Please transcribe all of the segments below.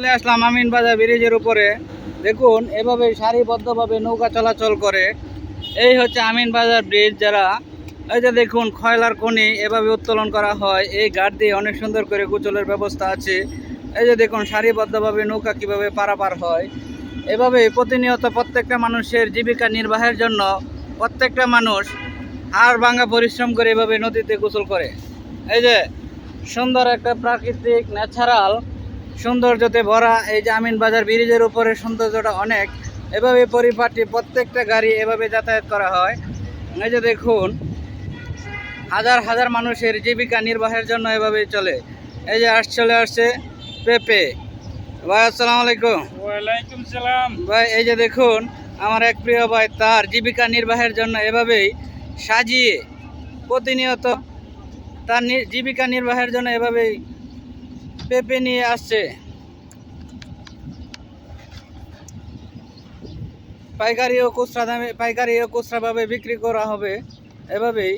চলে আসলাম আমিন বাজার ব্রিজের উপরে। দেখুন, এভাবে সারিবদ্ধভাবে নৌকা চলাচল করে। এই হচ্ছে আমিন বাজার ব্রিজ যারা, এই যে দেখুন, খয়লার খনি, এভাবে উত্তোলন করা হয়। এই ঘাট দিয়ে অনেক সুন্দর করে গোচলের ব্যবস্থা আছে। এই যে দেখুন, সারিবদ্ধভাবে নৌকা কীভাবে পারাপার হয়। এভাবে প্রতিনিয়ত প্রত্যেকটা মানুষের জীবিকা নির্বাহের জন্য প্রত্যেকটা মানুষ হাড় ভাঙা পরিশ্রম করে এভাবে নদীতে গোসল করে। এই যে সুন্দর একটা প্রাকৃতিক, ন্যাচারাল সৌন্দর্যতে ভরা এই যে আমিন বাজার ব্রিজের উপরে সৌন্দর্যটা অনেক। এভাবে পরিপাটি প্রত্যেকটা গাড়ি এভাবে যাতায়াত করা হয়। এই যে দেখুন হাজার হাজার মানুষের জীবিকা নির্বাহের জন্য এভাবেই চলে। এই যে আস চলে আসছে পেপে। ভাই আসসালামু আলাইকুম। ওয়ালাইকুম সালাম। ভাই এই যে দেখুন আমার এক প্রিয় ভাই তার জীবিকা নির্বাহের জন্য এভাবেই সাজিয়ে প্রতিনিয়ত তার জীবিকা নির্বাহের জন্য এভাবেই পেঁপে নিয়ে আসছে। পাইকারি ও খুচরা দামে, পাইকারি ও খুচরাভাবে বিক্রি করা হবে। এভাবেই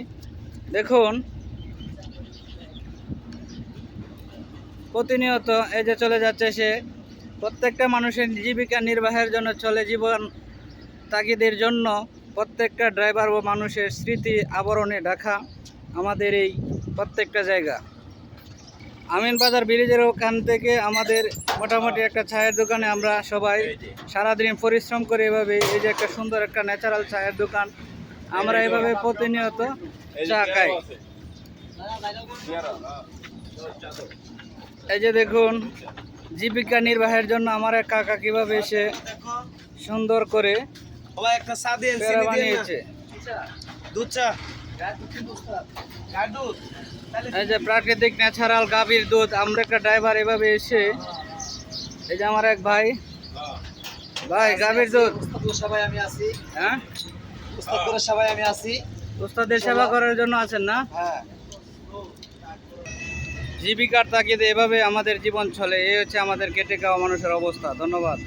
দেখুন, প্রতিনিয়ত এই যে চলে যাচ্ছে সে, প্রত্যেকটা মানুষের জীবিকা নির্বাহের জন্য চলে জীবন তাগিদের জন্য প্রত্যেকটা ড্রাইভার ও মানুষের স্মৃতি আবরণে ঢাকা, আমাদের এই প্রত্যেকটা জায়গা। আমিন বাজার ব্রিজের ওখান থেকে আমাদের মোটামুটি একটা চায়ের দোকানে আমরা সবাই সারাদিন পরিশ্রম করে এভাবে এই যে একটা সুন্দর একটা ন্যাচারাল চায়ের দোকান আমরা এভাবে প্রতিনিয়ত চা খাই। এই যে দেখুন জীবিকা নির্বাহের জন্য আমার এক কাকা কীভাবে এসে সুন্দর করে বানিয়েছে। দুধ চা। এই যে প্রাকৃতিক ন্যাচারাল গাভীর দুধ, আমরা একটা ড্রাইভার এভাবে এসে, এই যে আমার এক ভাই। ভাই, গাভীর দুধ। সবাই আমি আছি হ্যাঁ? সবাই আমি সেবা করার জন্য আছেন না? জীবিকার তাগিদে এভাবে আমাদের জীবন চলে। এই হচ্ছে আমাদের কেটে খাওয়া মানুষের অবস্থা। ধন্যবাদ।